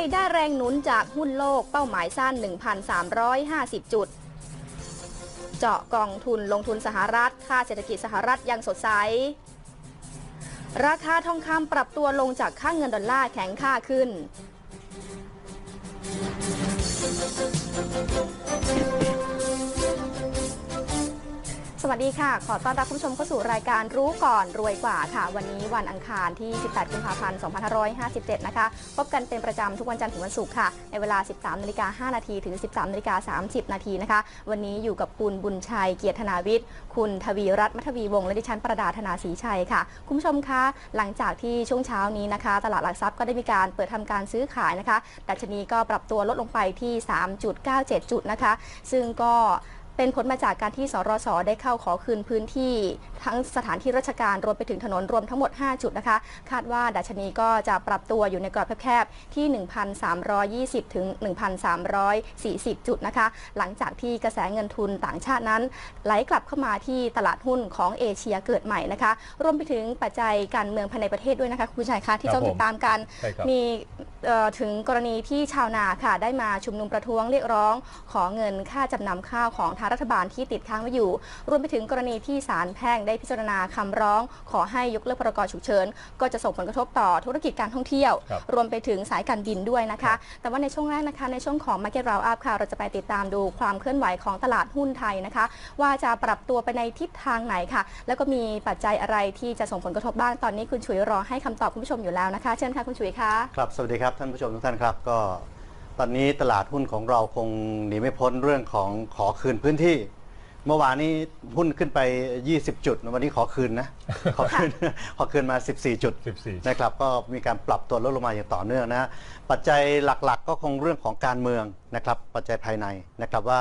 ยได้แรงหนุนจากหุ้นโลกเป้าหมายสั้น 1,350 จุด เจาะกองทุนลงทุนสหรัฐ ค่าเศรษฐกิจสหรัฐยังสดใส ราคาทองคำปรับตัวลงจากค่าเงินดอลลาร์แข็งค่าขึ้น สวัสดีค่ะ ขอต้อนรับคุณผู้ชมเข้าสู่รายการรู้ก่อนรวยกว่าค่ะ วันนี้วันอังคารที่ 18 กุมภาพันธ์ 2557 นะคะ พบกันเป็นประจำทุกวันจันทร์ถึงวันศุกร์ค่ะ ในเวลา 13นาฬิกา5นาทีถึง 13นาฬิกา30 นาทีนะคะ วันนี้อยู่กับคุณบุญชัยเกียรติธนาวิทย์ คุณทวีรัตน์มัทวีวงศ์และดิฉันประดาธนาศรีชัยค่ะ คุณผู้ชมคะ หลังจากที่ช่วงเช้านี้นะคะ ตลาดหลักทรัพย์ก็ได้มีการเปิดทำการซื้อขายนะคะ ดัชนีก็ปรับตัวลดลงไปที่ 3.97 จุดนะคะ ซึ่งก็ เป็นผลมาจากการที่สรสได้เข้าขอคืนพื้นที่ทั้งสถานที่ราชการรวมไปถึงถนนรวมทั้งหมด 5 จุดนะคะ คาดว่าดัชนีก็จะปรับตัวอยู่ในกรอบแคบๆที่ 1,320 ถึง 1,340 จุดนะคะ หลังจากที่กระแสเงินทุนต่างชาตินั้น ไหลกลับเข้ามาที่ตลาดหุ้นของเอเชียเกิดใหม่นะคะ รวมไปถึงปัจจัยการเมืองภายในประเทศด้วยนะคะคุณผู้ชายคะที่ครับต้องติดตามกันใช่ครับมีเอ่อ ถึงกรณีที่ชาวนาค่ะ ได้มาชุมนุมประท้วงเรียกร้อง ขอเงินค่าจำนำข้าวของทางรัฐบาลที่ติดค้างไว้อยู่ รวมไปถึงกรณีที่ศาลแพ่งได้พิจารณาคำร้อง ขอให้ยกเลิกพรกฉุกเฉิน ก็จะส่งผลกระทบต่อธุรกิจการท่องเที่ยวรรวมไปถึงสายการบินด้วยนะคะ แต่ว่าในช่วงแรกนะคะ ในช่วงของ Market Round Up ค่ะ เราจะไปติดตามดูความเคลื่อนไหวของตลาดหุ้นไทยนะคะ ว่าจะปรับตัวไปในทิศทางไหนค่ะ แล้วก็มีปัจจัยอะไรที่จะส่งผลกระทบบ้าง ตอนนี้คุณฉุยรอให้คำตอบคุณผู้ชมอยู่แล้วนะคะ เชิญค่ะคุณฉุยคะ ครับ สวัสดีครับท่านผู้ชมทุกท่านครับ ก็ตอนนี้ตลาดหุ้นของเราคงหนีไม่พ้นเรื่องของขอคืนพื้นที่ เมื่อวานนี้หุ้นขึ้นไป 20 จุด วันนี้ขอคืนนะ ขอคืน ขอคืนมา 14 จุด14 นะครับ ก็มีการปรับตัวลดลงมาอย่างต่อเนื่องนะฮะปัจจัยหลักๆ ก็คงเรื่องของการเมืองนะครับ ปัจจัยภายในนะครับว่า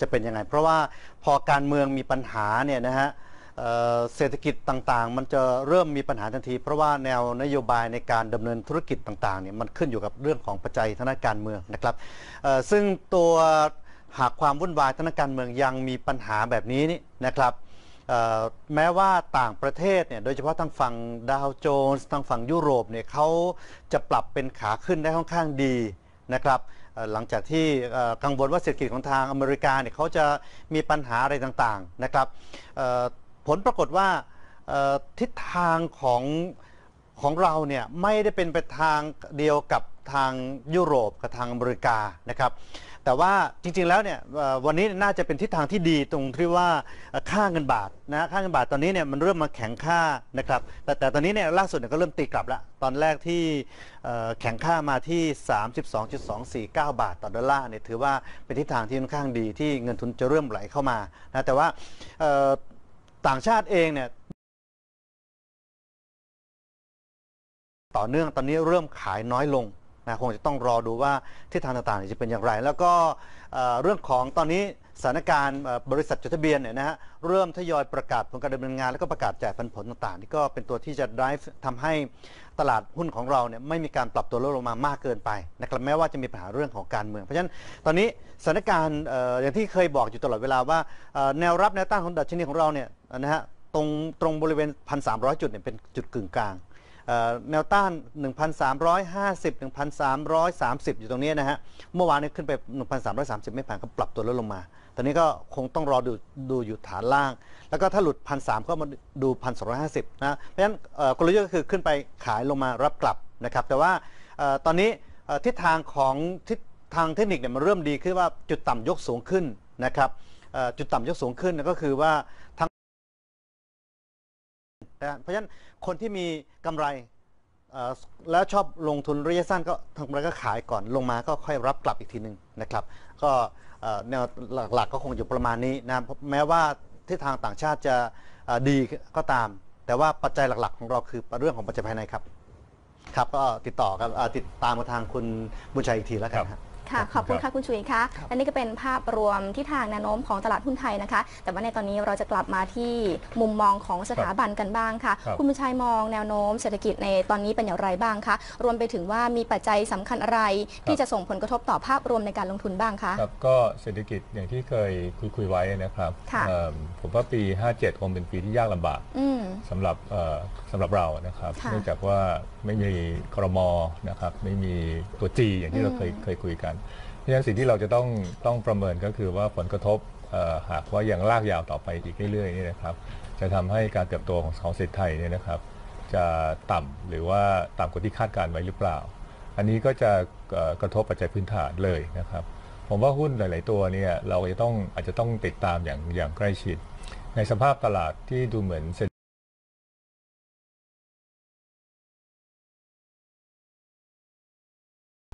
จะเป็นยังไง เพราะว่าพอการเมืองมีปัญหาเนี่ยนะฮะ เศรษฐกิจต่างๆ มันจะเริ่มมีปัญหาทันที เพราะว่าแนวนโยบายในการดำเนินธุรกิจต่างๆเนี่ยมันขึ้นอยู่กับเรื่องของปัจจัยทางด้านการเมืองนะครับซึ่งตัวหากความวุ่นวายทางด้านการเมืองยังมีปัญหาแบบนี้นี่นะครับแม้ว่าต่างประเทศเนี่ยโดยเฉพาะทางฝั่งดาวโจนส์ทางฝั่งยุโรปเนี่ยเขาจะปรับเป็นขาขึ้นได้ค่อนข้างดีนะครับหลังจากที่กังวลว่าเศรษฐกิจของทางอเมริกาเนี่ยเขาจะมีปัญหาอะไรต่างๆนะครับ ผลปรากฏว่าทิศทางของของเราเนี่ยไม่ได้เป็นไปทางเดียวกับทางยุโรปกับทางอเมริกานะครับ แต่ว่าจริงๆแล้วเนี่ยวันนี้น่าจะเป็นทิศทางที่ดีตรงที่ว่าค่าเงินบาทนะค่าเงินบาทตอนนี้เนี่ยมันเริ่มมาแข็งค่านะครับ แต่แต่ตอนนี้เนี่ยล่าสุดเนี่ยก็เริ่มตีกลับแล้วตอนแรกที่แข็งค่ามาที่ 32.249 บาทต่อดอลลาร์เนี่ยถือว่าเป็นทิศทางที่ค่อนข้างดีที่เงินทุนจะเริ่มไหลเข้ามานะแต่ว่า ต่างชาติเองเนี่ยต่อเนื่องตอนนี้เริ่มขายน้อยลงนะคงจะต้องรอดูว่าทิศทางต่างๆจะเป็นอย่างไร แล้วก็เเรื่องของตอนนี้สถานการณ์บริษัทจดทะเบียนเนี่ยนะฮะเริ่มทยอยประกาศผลการดำเนินงาน แล้วก็ประกาศจ่ายผลต่างๆ นี่ก็เป็นตัวที่จะ drive ทำให้ ตลาดหุ้นของเราเนี่ยไม่มีการปรับตัวลดลงมามากเกินไปนะครับแม้ว่าจะมีปัญหาเรื่องของการเมือง เพราะฉะนั้นตอนนี้สถานการณ์อย่างที่เคยบอกอยู่ตลอดเวลาว่าแนวรับแนวต้านของดัชนีของเราเนี่ยนะฮะตรงตรงบริเวณ 1,300 จุดเนี่ยเป็นจุดกึ่งกลางแนวต้าน 1,350 1,330 อยู่ตรงนี้นะฮะ เมื่อวานนี้ขึ้นไป 1,330 ไม่ผ่านก็ปรับตัวลดลงมา ตอนนี้ก็คงต้องรอดูดูอยู่ฐานล่าง แล้วก็ถ้าหลุด1,300ก็มาดู1,250นะเพราะฉะนั้นกลยุทธ์ก็คือขึ้นไปขายลงมารับกลับนะครับ แต่ว่าออตอนนี้ทิศทางของทิศทางเทคนิคเนี่ยมันเริ่มดีขึ้นว่าจุดต่ำยกสูงขึ้นนะครับจุดต่ำยกสูงขึ้นก็คือว่าทางนะเพราะฉะนั้นคนที่มีกำไรแล้วชอบลงทุนระยะสั้นก็ทางไรก็ขายก่อนลงมาก็ค่อยรับกลับอีกทีหนึ่งนะครับ ก็ แนวหลักๆก็คงอยู่ประมาณนี้นะแม้ว่าทิศทางต่างชาติจะดีก็ตาม แต่ว่าปัจจัยหลักๆ ของเราคือเรื่องของปัจจัยภายในครับ ครับก็ติดต่อกับติดตามมาทางคุณบุญชัยอีกทีแล้วกันครับ ค่ะ ขอบคุณค่ะคุณชุยคะและนี่ก็เป็นภาพรวมที่ทางแนวโน้มของตลาดหุ้นไทยนะคะ แต่ว่าในตอนนี้เราจะกลับมาที่มุมมองของสถาบันกันบ้างค่ะครับคุณบุญชัยมองแนวโน้มเศรษฐกิจในตอนนี้เป็นอย่างไรบ้างคะ รวมไปถึงว่ามีปัจจัยสำคัญอะไร ที่จะส่งผลกระทบต่อภาพรวมในการลงทุนบ้างคะครับก็เศรษฐกิจอย่างที่เคยคุยคุยไว้นะครับค่ะเอิ่มผมว่าปี 57 คงเป็นปีที่ยากลำบากอืมสำหรับเอ่อสำหรับเรานะครับค่ะเนื่องจากว่าไม่มีครมนะครับไม่มีตัวจีอย่างที่เราเคยอืมเคยคุยกันเพราะฉะนั้นสิ่งที่เราจะต้องต้องประเมินก็คือว่าผลกระทบหากว่ายังลากยาวต่อไปอีกเรื่อยๆนี่นะครับ จะทำให้การเติบโตของของเศรษฐไทยเนี่ยนะครับ จะต่ำหรือว่าต่ำกว่าที่คาดการไว้หรือเปล่า อันนี้ก็จะกระทบปัจจัยพื้นฐานเลยนะครับ ผมว่าหุ้นหลาย ๆ ตัวเนี่ยเราจะต้องอาจจะต้องติดตามอย่างอย่างใกล้ชิด ในสภาพตลาดที่ดูเหมือน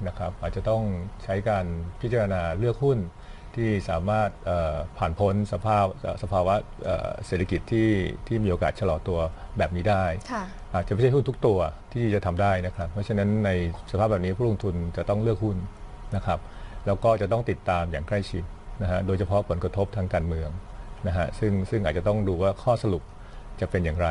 นะครับอาจจะต้องใช้การพิจารณาเลือกหุ้นที่สามารถเอ่อผ่านพ้นสภาพเอ่อสภาวะเอ่อเศรษฐกิจที่ที่มีโอกาสชะลอตัวแบบนี้ได้ค่ะอาจจะไม่ใช่หุ้นทุกตัวที่จะทำได้นะครับ เพราะฉะนั้นในสภาพแบบนี้ผู้ลงทุนจะต้องเลือกหุ้นนะครับ แล้วก็จะต้องติดตามอย่างใกล้ชิดนะฮะโดยเฉพาะผลกระทบทางการเมืองนะฮะซึ่งซึ่งอาจจะต้องดูว่าข้อสรุปจะเป็นอย่างไร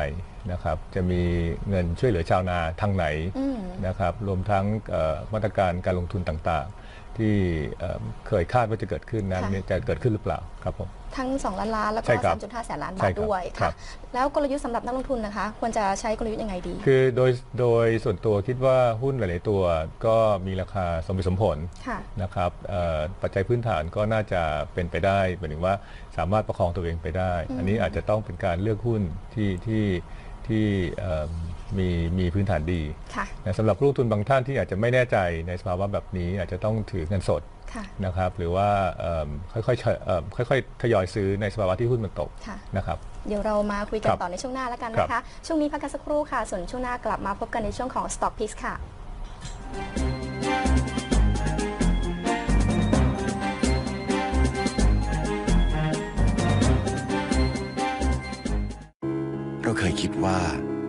นะครับ จะมีเงินช่วยเหลือชาวนาทางไหนอืม นะครับรวมทั้งเอ่อมาตรการการลงทุนต่างๆ ที่เอ่อเคยคาดว่าจะเกิดขึ้นนั้นค่ะเนี่ยจะเกิดขึ้นหรือเปล่าครับผมทั้ง 2 ล้านล้าน แล้วก็ใช่ครับ3.5 แสนล้านใช่บาทครับด้วยครัค่ะบแล้วกลยุทธ์สำหรับนักลงทุนนะคะ ควรจะใช้กลยุทธ์ยังไงดี คือโดยโดยส่วนตัวคิดว่าหุ้นหลาย ๆ ตัวก็มีราคาสมเหตุสมผลค่ะนะครับเอ่อปัจจัยพื้นฐานก็น่าจะเป็นไปได้หมายถึงว่าสามารถประคองตัวเองไปได้อืมอันนี้อาจจะต้องเป็นการเลือกหุ้นที่ที่ที่เอิ่ มมีมีพื้นฐานดีค่ะนะสำหรับผู้ลงทุนบางท่านที่อาจจะไม่แน่ใจในสภาวะแบบนี้อาจจะต้องถือเงินสดค่ะนะครับหรือว่าเอิ่มค่อยๆเฉเอิ่มค่อยๆทยอยซื้อในสภาวะที่หุ้นมันตกค่ะนะครับเดี๋ยวเรามาคุยกันครับต่อในช่วงหน้าแล้วกันครับนะคะ ช่วงนี้พักกันสักครู่ค่ะ ส่วนช่วงหน้ากลับมาพบกันในช่วงของ Stock Picks ค่ะเราเคยคิดว่า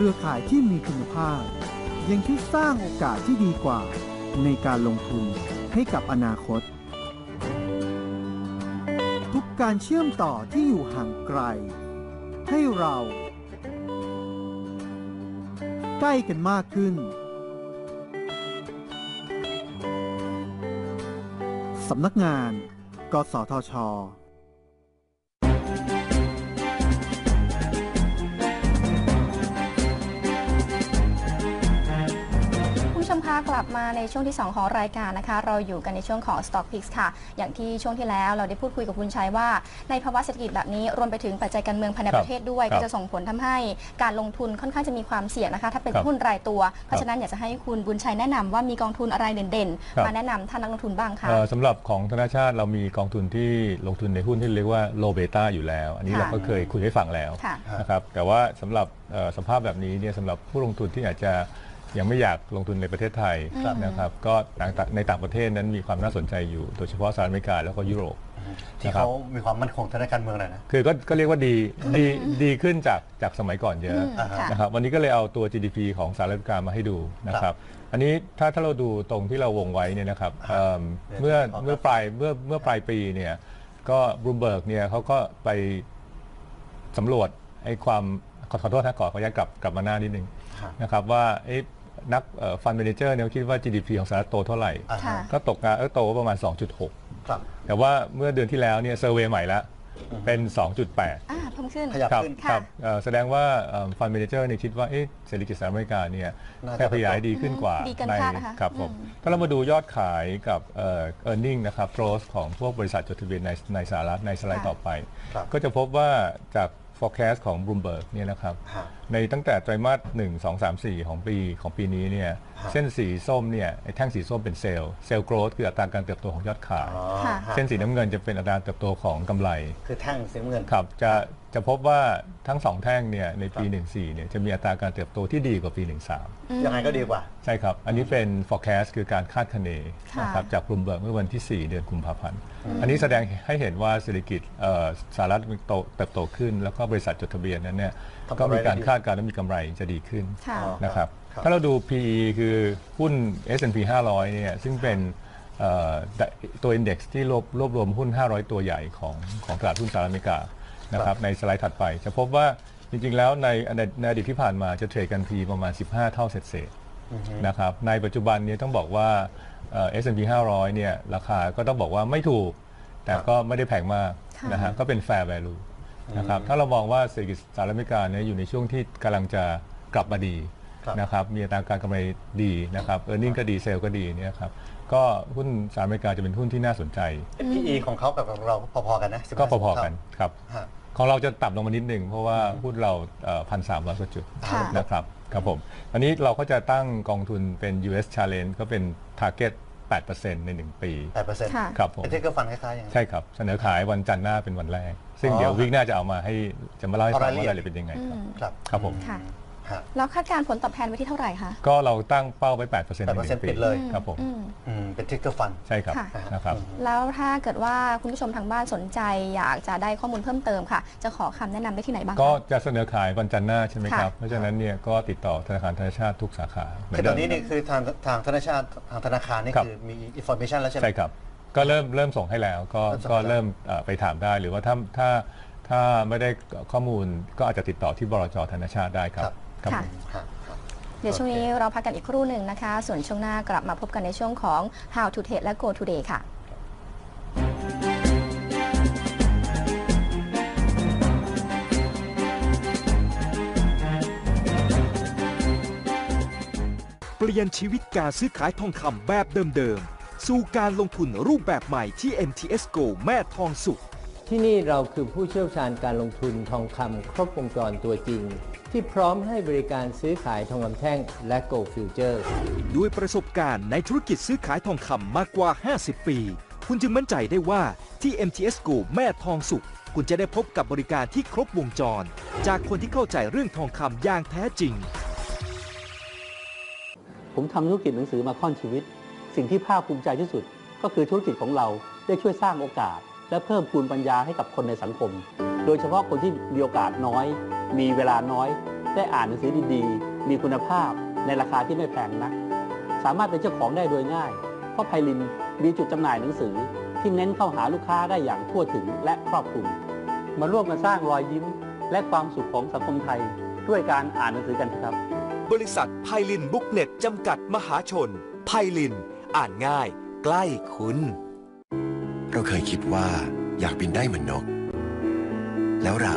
รือข่ายที่มีคุณภาพ ยังคิดสร้างโอกาสที่ดีกว่า ในการลงทุนให้กับอนาคต ทุกการเชื่อมต่อที่อยู่ห่างไกล ให้เรา ใกล้กันมากขึ้นสำนักงาน กสทช กลับมาในช่วงที่ 2 ของรายการนะคะ เราอยู่กันในช่วงของ Stock Picks ค่ะ อย่างที่ช่วงที่แล้วเราได้พูดคุยกับคุณชัยว่า ในภาวะเศรษฐกิจแบบนี้รวมไปถึงปัจจัยการเมืองภายในครับประเทศด้วยครับก็จะส่งผลทำให้การลงทุนค่อนข้างจะมีความเสี่ยงนะคะ ถ้าเป็นครับหุ้นรายตัว เพราะฉะนั้นอยากจะให้คุณบุญชัยแนะนำว่ามีกองทุนอะไรเด่นครับๆมาแนะนำท่านนักลงทุนบ้างคะเอ่อสำหรับของธนาชาติเรามีกองทุนที่ลงทุนในหุ้นที่เรียกว่า low beta อยู่แล้ว อันนี้ค่ะเราก็เคยคุยให้ฟังแล้วค่ะนะครับแต่ว่าสำหรับเอ่อสภาพแบบนี้เนี่ยสำหรับผู้ลงทุนที่อาจจะ ยังไม่อยากลงทุนในประเทศไทยครับนะครับก็ต่างในต่างประเทศนั้นมีความน่าสนใจอยู่ โดยเฉพาะสหรัฐอเมริกาแล้วก็ยุโรปที่นะครับเขามีความมั่นคงทางด้านการเมืองหน่อยนะ คือก็ก็เรียกว่าดีดีดีขึ้นจากจากสมัยก่อนเยอะอืมค่ะนะครับ วันนี้ก็เลยเอาตัว GDP ของสหรัฐอเมริกามาให้ดูนะครับ อันนี้ถ้าถ้าเราดูตรงที่เราวงไว้เนี่ยนะครับครับเอิ่มเดี๋ยวเมื่อขอเมื่อปลายเมื่อเมื่อปลายปีเนี่ยก็บรูเบิร์กเนี่ยเขาก็ไปสำรวจไอ้ความขอขอโทษนะขอขออนุญาตกลับกลับมาหน้านิดนึงครับนะครับว่าเอ๊ะ นักฟันเมนเจอร์เนี่ยคิดว่า GDP ของสหรัฐโตเท่าไหร่ อ่าค่ะฮะ ก็ตกงานเออโตประมาณ 2.6 ครับ แต่ว่าเมื่อเดือนที่แล้วเนี่ยเซอร์เวยใหม่ละเป็น 2.8 อ่าเพิ่มขึ้น ขยับ ครับขึ้นค่ะครับเอ่อแสดงว่าฟันเมนเจอร์เนี่ยคิดว่าเอ๊ะเศรษฐกิจสหรัฐอเมริกาเนี่ยน่าจะ แพร่ขยายดีขึ้นกว่าดีเกินในคาดนะคะครับผมอืม ถ้าเรามาดูยอดขายกับเอ่อ earning นะครับ growth ของพวกบริษัทจดทะเบียนในในสหรัฐในสไลด์ต่อไป ครับ ก็จะพบว่าจาก forecast ของ Bloomberg เนี่ยนะครับฮะในตั้งแต่ไตรมาส1 2 3 4 ของปีของปีนี้เนี่ยฮะเส้นสีส้มเนี่ยไอ้แท่งสีส้มเป็นเซลล์เซลล์ growth คืออัตราการเติบโตของยอดขายอ๋อค่ะฮะเส้นสีน้ำเงินจะเป็นอัตราเติบโตของกำไร คือแท่งสีน้ำเงิน ครับจะ จะพบว่าทั้งสองแท่งเนี่ยในปี 14เนี่ยจะมีอัตราการเติบโตที่ดีกว่าปี 13 ยังไงก็ดีกว่า ใช่ครับ อันนี้เป็น forecast คือการคาดคะเนค่ะนะครับจากบลูมเบิร์กเมื่อวันที่ 4 เดือนกุมภาพันธ์ อันนี้แสดงให้เห็นว่าเศรษฐกิจเอ่อสหรัฐโตเติบโตขึ้น แล้วก็บริษัทจดทะเบียนนั้นเนี่ยทำกำไรก็มีการได้ดีคาดการณ์ว่ามีกำไรจะดีขึ้นค่ะอ๋อนะครับครับถ้าเราดู PE คือหุ้น S&P 500เนี่ยซึ่งเป็นเอ่อตัว index ที่รวบรวบรวมหุ้น 500 ตัวใหญ่ของของตลาดหุ้นสหรัฐอเมริกา นะครับในสไลด์ถัดไป จะพบว่าจริงๆ แล้วในในในอดีตที่ผ่านมาจะเทรดกัน PE ประมาณ 15 เท่าเศษเศษๆนะครับในปัจจุบันเนี้ต้องบอกว่าเอ่อ S&P 500 เนี่ยราคาก็ต้องบอกว่าไม่ถูก แต่ก็ไม่ได้แพงมากค่ะนะฮะก็เป็น fair value นะครับถ้าเรามองว่าเศรษฐกิจสหรัฐอเมริกาเนี่ยอยู่ในช่วงที่กำลังจะกลับมาดีครับนะครับมีอัตราการกำไรดีนะครับเออร์เน็งก็ดีเซลก็ดีเนี่ยครับก็หุ้นสหรัฐอเมริกาจะเป็นหุ้นที่น่าสนใจ PE ของเขากับของเราพอๆกันนะ15ก็พอๆกันครับฮะ ของเราจะต่ำลงมานิดหนึ่งเพราะว่าหุ้นเราพันสามร้อยกว่าจุดค่ะนะครับครับผมอันนี้เราก็จะตั้งกองทุนเป็น US Challenge ก็เป็น Target 8%ใน 1 ปีแปดเปอร์เซ็นต์ค่ะ ครับผมเป็นที่ก็ฟันคล้ายๆอย่างนั้น ใช่ครับ เสนอขายวันจันทร์หน้าเป็นวันแรก ซึ่งอ๋อเดี๋ยววิกหน้าจะเอามาให้จะมาเล่าให้ฟังเอารายละว่าเอียดรายละเอียดเป็นยังไงอืครับมครับ ครับผม ค่ะ ฮะแล้วคาดการณ์ผลตอบแทนไว้ที่เท่าไหร่คะ ก็เราตั้งเป้าไว้8%ในหนึ่ง8%ปีปิดเลย ครับผม อืม อืมเป็นทิกเกอร์ฟัน ใช่ครับค่ะ นะครับ แล้วถ้าเกิดว่าคุณผู้ชมทางบ้านสนใจ อยากจะได้ข้อมูลเพิ่มเติมค่ะ จะขอคำแนะนำได้ที่ไหนบ้างคะ ก็จะเสนอขายวันจันทร์หน้าใช่ไหมครับ ค่ะ เพราะฉะนั้นเนี่ยก็ติดต่อธนาคารธนชาติทุกสาขาเหมืคือเดิตอมนนี้นี่คือทางทางธนาคารทางธนาคารนี่ครับคือมีอินโฟ a t ชันแล้วใช่ไหม ใช่ครับ ก็เริ่มเริ่มส่งให้แล้วก็เริ่มส่งก็ให้แล้ว เริ่มเอ่อไปถามได้หรือว่าถ้าถ้าถ้าไม่ได้ข้อมูลก็อาจจะติดต่อที่บลจธนชาติได้ครับ ครับค่ะ ผมฮะฮะ เดี๋ยวช่วงนี้เราพักกันอีกครู่หนึ่งนะคะ ส่วนช่วงหน้ากลับมาพบกันในช่วงของ How to Trade และ Go Today ค่ะ เปลี่ยนชีวิตการซื้อขายทองคำแบบเดิมๆ สู่การลงทุนรูปแบบใหม่ที่ MTS GO แม่ทองสุข ที่นี่เราคือผู้เชี่ยวชาญการลงทุนทองคำครบวงจรตัวจริง ที่พร้อมให้บริการซื้อขายทองคำแท่งและ Gold Future ด้วยประสบการณ์ในธุรกิจซื้อขายทองคำมากกว่า 50 ปี คุณจึงมั่นใจได้ว่าที่ MTS GO แม่ทองสุข คุณจะได้พบกับบริการที่ครบวงจร จากคนที่เข้าใจเรื่องทองคำอย่างแท้จริง ผมทำธุรกิจหนังสือมาค่อนชีวิต สิ่งที่ภาคภูมิใจที่สุด ก็คือธุรกิจของเราได้ช่วยสร้างโอกาส และเพิ่มพูนปัญญาให้กับคนในสังคม โดยเฉพาะคนที่มีโอกาสน้อย มีเวลาน้อย ได้อ่านหนังสือดีๆ มีคุณภาพในราคาที่ไม่แพงนัก สามารถเป็นเจ้าของได้โดยง่าย เพราะไพลินมีจุดจำหน่ายหนังสือ ที่เน้นเข้าหาลูกค้าได้อย่างทั่วถึงและครอบคลุม มาร่วมกันสร้างรอยยิ้ม และความสุขของสังคมไทย ด้วยการอ่านหนังสือกันเถอะครับ บริษัทไพลินบุ๊กเน็ตจำกัดมหาชนไพลิน อ่านง่าย ใกล้คุณเราเคยคิดว่าอยากบินได้เหมือนนก แล้วเรา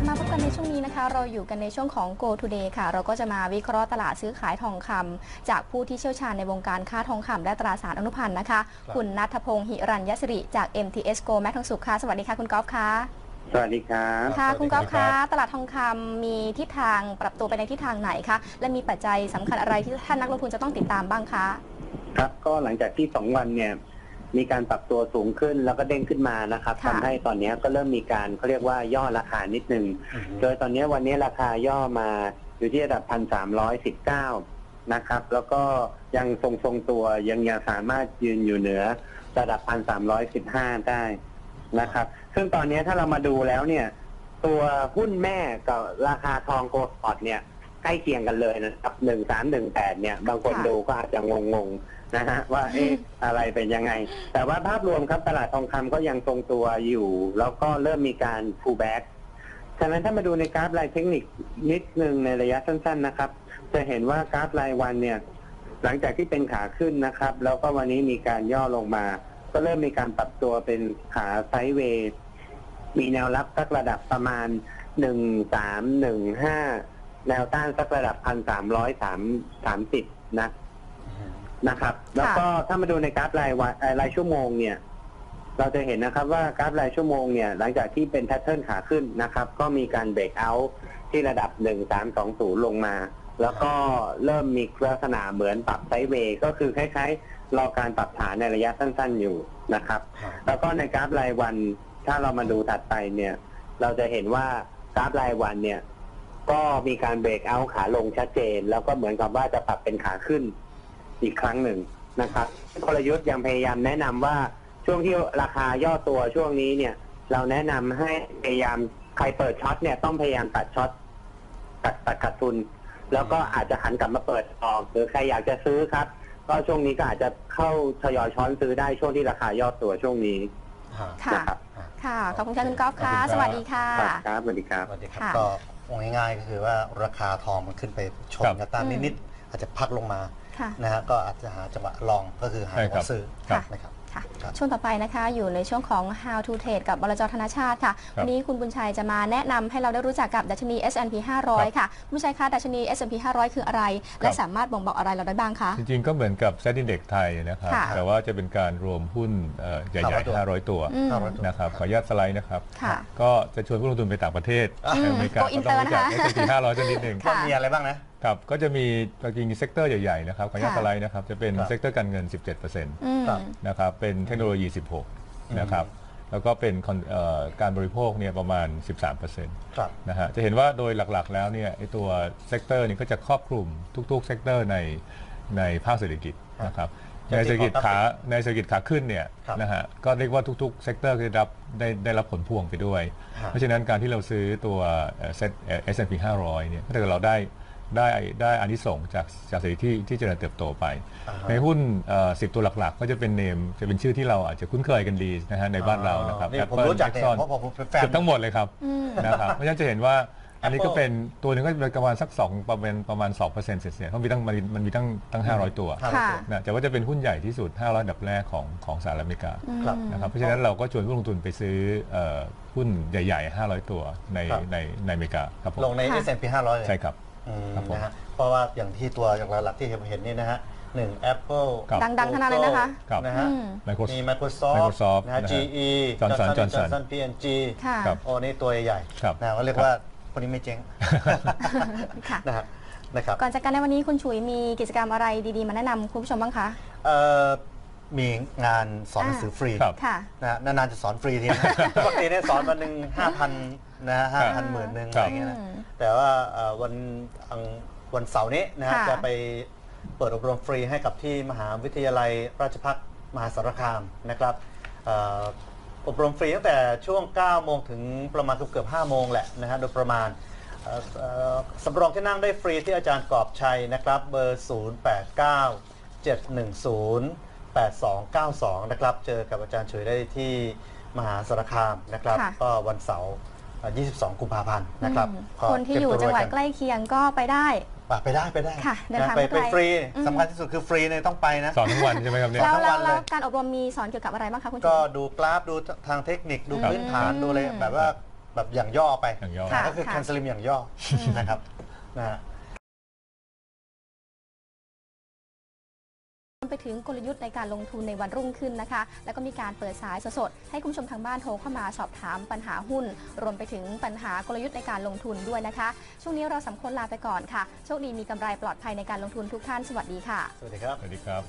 ลับมาพบกันในช่วงนี้นะคะ เราอยู่กันในช่วงของ Go Today ค่ะ เราก็จะมาวิเคราะห์ตลาดซื้อขายทองคำจากผู้ที่เชี่ยวชาญในวงการค้าทองคำและตราสารอนุพันธ์นะคะ คุณนัทพงศ์หิรัญยศิริจาก MTS Go แม็กทองสุขค่ะ สวัสดีค่ะคุณก๊อฟค่ะ สวัสดีครับค่ะสวัสดีคุณก๊อฟครัคะบตลาดทองคำมีทิศทางปรับตัวไปในทิศทางไหนคะและมีปัจจัยสำคัญอะไรที่ท่านนักลงทุนจะต้องติดตามบ้างคะครับก็หลังจากที่สองวันเนี่ย มีการปรับตัวสูงขึ้นแล้วก็เด้งขึ้นมานะครับค่ะ ทำให้ตอนนี้ก็เริ่มมีการเขาเรียกว่าย่อราคานิดนึง โดยตอนนี้วันนี้ราคาย่อมาอยู่ที่ระดับพันสามร้อยสิบเก้านะครับ แล้วก็ยังทรงทรงๆตัวยังยังสามารถยืนอยู่เหนือระดับพันสามร้อยสิบห้าได้นะครับ ซึ่งตอนนี้ถ้าเรามาดูแล้วเนี่ย ตัวหุ้นแม่กับราคาทองโกลด์สปอตเนี่ย ใกล้เคียงกันเลยนะครับหนึ่งสามหนึ่งแปดเนี่ย บางคนค่ะดูก็อาจจะงงๆนะฮะว่าเอ๊ะอะไรเป็นยังไง แต่ว่าภาพรวมครับตลาดทองคำก็ยังทรงตัวอยู่ แล้วก็เริ่มมีการ pull back ฉะนั้นถ้ามาดูในกราฟรายเทคนิคนิดนึงในระยะสั้นๆนะครับ จะเห็นว่ากราฟรายวันเนี่ย หลังจากที่เป็นขาขึ้นนะครับ แล้วก็วันนี้มีการย่อลงมา ก็เริ่มมีการปรับตัวเป็นขาไซด์เวย์มีแนวรับสักระดับประมาณหนึ่งสามหนึ่งห้า แนวต้านสักระดับพันสามร้อยสามสามสิบนะนะครับ แล้วก็ถ้ามาดูในกราฟรายวันเอ่อรายชั่วโมงเนี่ย เราจะเห็นนะครับว่ากราฟรายชั่วโมงเนี่ย หลังจากที่เป็นแพทเทิร์นขาขึ้นนะครับ ก็มีการเบรกเอาท์ที่ระดับ1320ลงมา แล้วก็เริ่มมีลักษณะเหมือนปรับไซด์เวย์ก็คือคล้ายๆรอการปรับฐานในระยะสั้นๆอยู่นะครับ แล้วก็ในกราฟรายวันถ้าเรามาดูถัดไปเนี่ย เราจะเห็นว่ากราฟรายวันเนี่ย ก็มีการเบรกเอาท์ขาลงชัดเจน แล้วก็เหมือนกับว่าจะปรับเป็นขาขึ้นอีกครั้งหนึ่งนะครับกลยุทธ์ยังพยายามแนะนำว่าช่วงที่ราคาย่อตัวช่วงนี้เนี่ย เราแนะนำให้พยายามใครเปิดช็อตเนี่ยต้องพยายามตัดช็อตตัดตัดขาดทุน แล้วก็อาจจะหันกลับมาเปิดออก หรือใครอยากจะซื้อครับ ก็ช่วงนี้ก็อาจจะเข้าทยอยช้อนซื้อได้ช่วงที่ราคาย่อตัวช่วงนี้ค่ะ นะครับค่ะ ขอบคุณค่ะคุณก๊อฟค่ะขอบคุณครับสวัสดีค่ะ ครับสวัสดีครับ สวัสดีครับค่ะ ก็ ง่ายๆก็คือว่าราคาทองมันขึ้นไปชนครับกระต้านอืมนิดๆอาจจะพักลงมาค่ะ นะฮะก็อาจจะหาจังหวะลองก็คือหาใช่จังหครัวะบซื้อค่ะนะครับ ค่ะครับช่วงต่อไปนะคะอยู่ในช่วงของ How to Trade กับบลจธนาชาติค่ะครับวันนี้คุณบุญชัยจะมาแนะนำให้เราได้รู้จักกับดัชนี S&P 500 ค่ะคุณบุญชัยคะดัชนี S&P 500 คืออะไร และสามารถบ่งบอกอะไรเราได้บ้างคะ จริงๆ ก็เหมือนกับเซ็นดินเด็กไทยนะครับ ค่ะ แต่ว่าจะเป็นการรวมหุ้นเอ่อใหญ่500ตัวๆ500 ตัวอืม500ตัวนะครับขออนุญาตสไลด์นะครับ ค่ะก็จะชวนผู้ลงทุนไปต่างประเทศอืมอเมริกา Go ก็ Inter ต้องรู้จักนะคะ S&P 500สักนิดหนึ่ง ค่ะก็มีอะไรบ้างนะ ครับก็จะมีจริงๆเซกเตอร์ใหญ่ๆนะครับขออนุญาตค่ะ สไลด์นะครับจะเป็นครับ เซกเตอร์การเงิน 17%อืม ครับนะครับเป็นเทคโนโลยี 16นะครับแล้วก็เป็นคอนเอ่อการบริโภคเนี่ยประมาณ 13%ครับนะฮะจะเห็นว่าโดยหลักๆแล้วเนี่ยไอตัวเซกเตอร์นี่ก็จะครอบคลุมทุกๆเซกเตอร์ในในภาคเศรษฐกิจนะครับครับในเศรษฐกิจขาในเศรษฐกิจขาขึ้นเนี่ยครับ นะฮะก็เรียกว่าทุกๆเซกเตอร์ได้รับได้ได้รับผลพวงไปด้วย ฮะ เพราะฉะนั้นการที่เราซื้อตัวเซ็ตเอสแอนด์พีห้าร้อยเนี่ยถ้าเกิดเราได้ ได้ได้อานิสงส์จากจากเศรษฐกิจที่ที่เจริญเติบโตไปอ่าฮะในหุ้นสิบตัวหลักๆ ก็จะเป็นเนมจะเป็นชื่อที่เราอาจจะคุ้นเคยกันดีนะฮะในบ้านเรานะครับนี่ผม Apple รู้จักเนี่ย Exxon เพราะผมเป็นแฟนเกือบทั้งหมดเลยครับอืมนะครับเพราะฉะนั้นจะเห็นว่าอันนี้ก็ Apple เป็นตัวหนึ่งก็เป็นประมาณสัก2ประมาณประมาณ2%เศษๆเพราะมีตั้งมันมันมีตั้งตั้ง500ตัวห้าร้อยค่ะตัวนะแต่ว่าจะเป็นหุ้นใหญ่ที่สุด500อันดับแรกของของสหรัฐอเมริกาครับนะครับเพราะฉะนั้นเราก็ชวนผู้ลงทุนไปซื้อเอ่อหุ้นใหญ่ๆ500ตัวในครับในในอเมริกาครับผมลงในค่ะ S&P 500เลยใช่ครับอืม ครับผม นะฮะเพราะว่าอย่างที่ตัวอย่างหลักๆที่เห็นนี่นะฮะหนึ่ง Apple ครับ ดังๆทั้งนั้นเลยนะคะ ครับนะฮะอืม Microsoft มี Microsoft, Microsoft นะฮะ นะฮะ GE Johnson Johnson Johnson P&G ค่ะ ครับ โอ้นี่ตัวใหญ่ครับนะก็เรียกว่าคนนี้ไม่เจ๊งค่ะ นะฮะนะครับ ก่อนจากกันในวันนี้คุณฉุยมีกิจกรรมอะไรดีๆ มาแนะนำคุณผู้ชมบ้างคะ เอ่อมีงานสอนหนังสือฟรีครับ ค่ะ นะฮะนานๆจะสอนฟรีทีนะ ปกติเนี่ยสอนวันหนึ่งห้าพันนะฮะห้าพันหมื่นหนึ่งคอะรับไรเงี้ยนะอืม แต่ว่าเอ่อวันอังวันเสาร์นี้นะฮะค่ะ จะไปเปิดอบรมฟรีให้กับที่มหาวิทยาลัยราชภัฏมหาสารคามนะครับเอ่ออบรมฟรีตั้งแต่ช่วง 9 โมงถึงประมาณเกือบๆ5โมงแหละนะฮะโดยประมาณเอ่อเอ่อสำรองที่นั่งได้ฟรีที่อาจารย์กอบชัยนะครับเบอร์ 089 710 8292 นะครับ เจอกับอาจารย์เฉยได้ที่มหาสารคามนะครับ ค่ะ ก็วันเสาร์เอ่อ22 กุมภาพันธ์นะครับอืมก็คนที่อยู่เตรีจัมงตัหวัดกันใกล้เคียงก็ไปได้ อะไปได้ไปได้ค่ะเดินนะทางไปไม่ไกไปลฟรีอืม สำคัญที่สุดคือฟรีเนี่ยต้องไปนะ สอนทั้งวันใช่ไหมครับเนี่ย แล้วทั้งแล้ววันเลย แล้วการอบรมมีสอนเกี่ยวกับอะไรบ้างคะคุณฉุก็ยดูกราฟดูทางเทคนิคดูครับพื้นฐานดูเลยอืมแบบว่าแบบอย่างย่อไปอย่างย่อนะค่ะก็คือค่ะ แคนสลิมอย่างย่ออมนะครับนะฮะ ไปถึงกลยุทธ์ในการลงทุนในวันรุ่งขึ้นนะคะ แล้วก็มีการเปิดสายสดๆให้คุณผู้ชมทางบ้านโทรเข้ามาสอบถามปัญหาหุ้น รวมไปถึงปัญหากลยุทธ์ในการลงทุนด้วยนะคะ ช่วงนี้เราสามคนลาไปก่อนค่ะ โชคดีมีกำไรปลอดภัยในการลงทุนทุกท่าน สวัสดีค่ะ สวัสดีครับ สวัสดีครับ